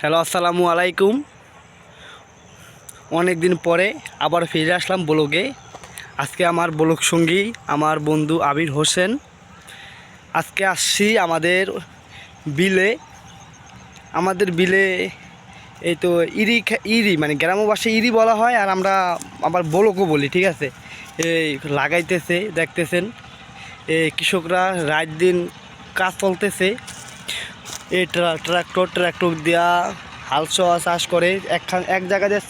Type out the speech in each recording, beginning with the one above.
Hello, আসসালামু আলাইকুম। অনেক দিন পরে আবার ফিরে আসলাম ব্লগে। আজকে আমার ব্লগ সঙ্গী আমার বন্ধু আবির হোসেন। আজকে আসছি আমাদের বিলে। আমাদের বিলে এই তো ইরি ইরি মানে গ্রামবাসী ইরি বলা হয়, আর আমরা আবার বলকও বলি, ঠিক আছে? এই লাগাইতেছে, দেখতেছেন। এই কৃষকরা রাত দিন কাজ চলতেছে। এই ট্রা- ট্রাক্টর ট্রাক্টর দিয়া হাল ছোয়া চাষ করে একখান, এক জায়গা দিয়ে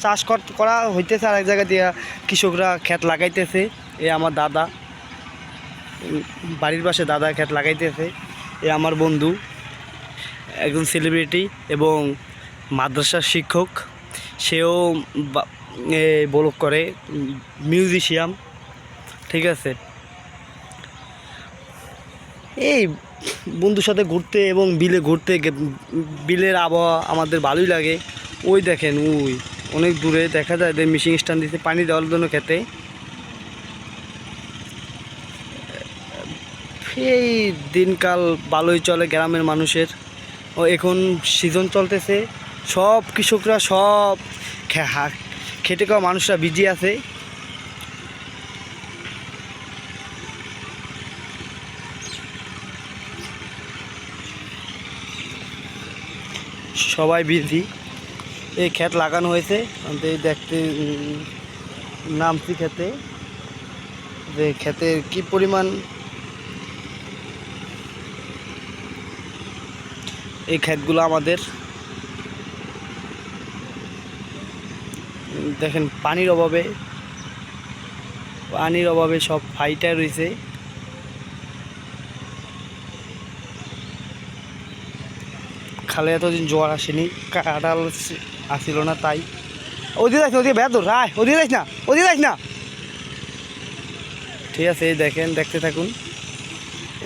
চাষ কর- হইতেছে আর এক জায়গা দিয়া কৃষকরা ক্ষেত লাগাইতেছে। এ আমার দাদা বাড়ির পাশে দাদা ক্ষেত লাগাইতেছে। এ আমার বন্ধু, একজন সেলিব্রিটি এবং মাদ্রাসার শিক্ষক। সেও বলক করে মিউজিশিয়াম ঠিক আছে? এই বন্ধুর সাথে ঘুরতে এবং বিলে ঘুরতে বিলের আবহাওয়া আমাদের ভালোই লাগে। ওই দেখেন, ওই অনেক দূরে দেখা যায় যে মিশিং স্ট্যান্ড দিতে পানি দেওয়ার জন্য খেতে। এই দিনকাল ভালোই চলে গ্রামের মানুষের। ও এখন সিজন চলতেছে, সব কৃষকরা সব খেটে খাওয়া মানুষরা বিজি আছে। সবাই বিজি এই ক্ষেত লাগানো হয়েছে। এই দেখতে নামছি খেতে যে ক্ষেতের কি পরিমাণ এই ক্ষেতগুলো আমাদের। দেখেন, পানির অভাবে পানির অভাবে সব ফাইটা রয়েছে খালে এতদিন জোয়ার আসেনি কাটাল আসিল না তাই। ওদিকে যাইস ওদিকে বেদ রায় ওদিকে যাইস না ওদিকে যাইস না। ঠিক আছে, এই দেখেন, দেখতে থাকুন।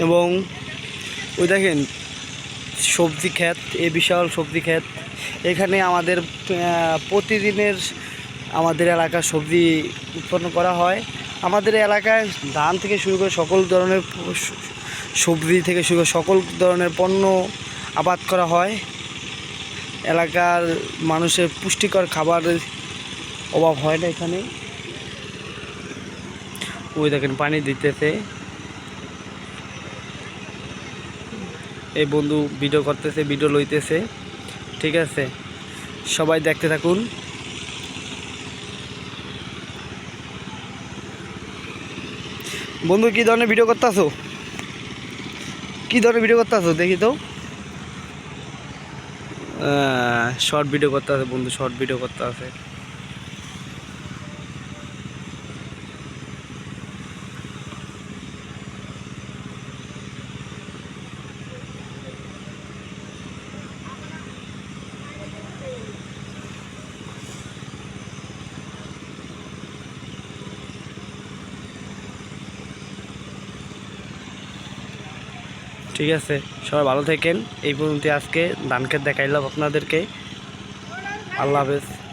এবং ওই দেখেন, সবজি ক্ষেত, এই বিশাল সবজি ক্ষেত। এখানে আমাদের প্রতিদিনের আমাদের এলাকার সবজি উৎপন্ন করা হয়। আমাদের এলাকায় ধান থেকে শুরু করে সকল ধরনের সবজি থেকে শুরু করে সকল ধরনের পণ্য আবাদ করা হয়। এলাকার মানুষের পুষ্টিকর খাবারের অভাব হয় না এখানে। ওই দেখেন, পানি দিতেছে। এই বন্ধু ভিডিও করতেছে ভিডিও লইতেছে। ঠিক আছে? সবাই দেখতে থাকুন। বন্ধু, কি ধরনের ভিডিও করতেছো? কি ধরনের ভিডিও করতেছো? দেখি তো। শর্ট ভিডিও করতে আছে বন্ধু শর্ট ভিডিও করতে আছে। ঠিক আছে সবাই ভালো থাকেন। এই পর্যন্ত আজকে ধান দেখাইলাম আপনাদেরকে। আল্লাহ হাফেজ।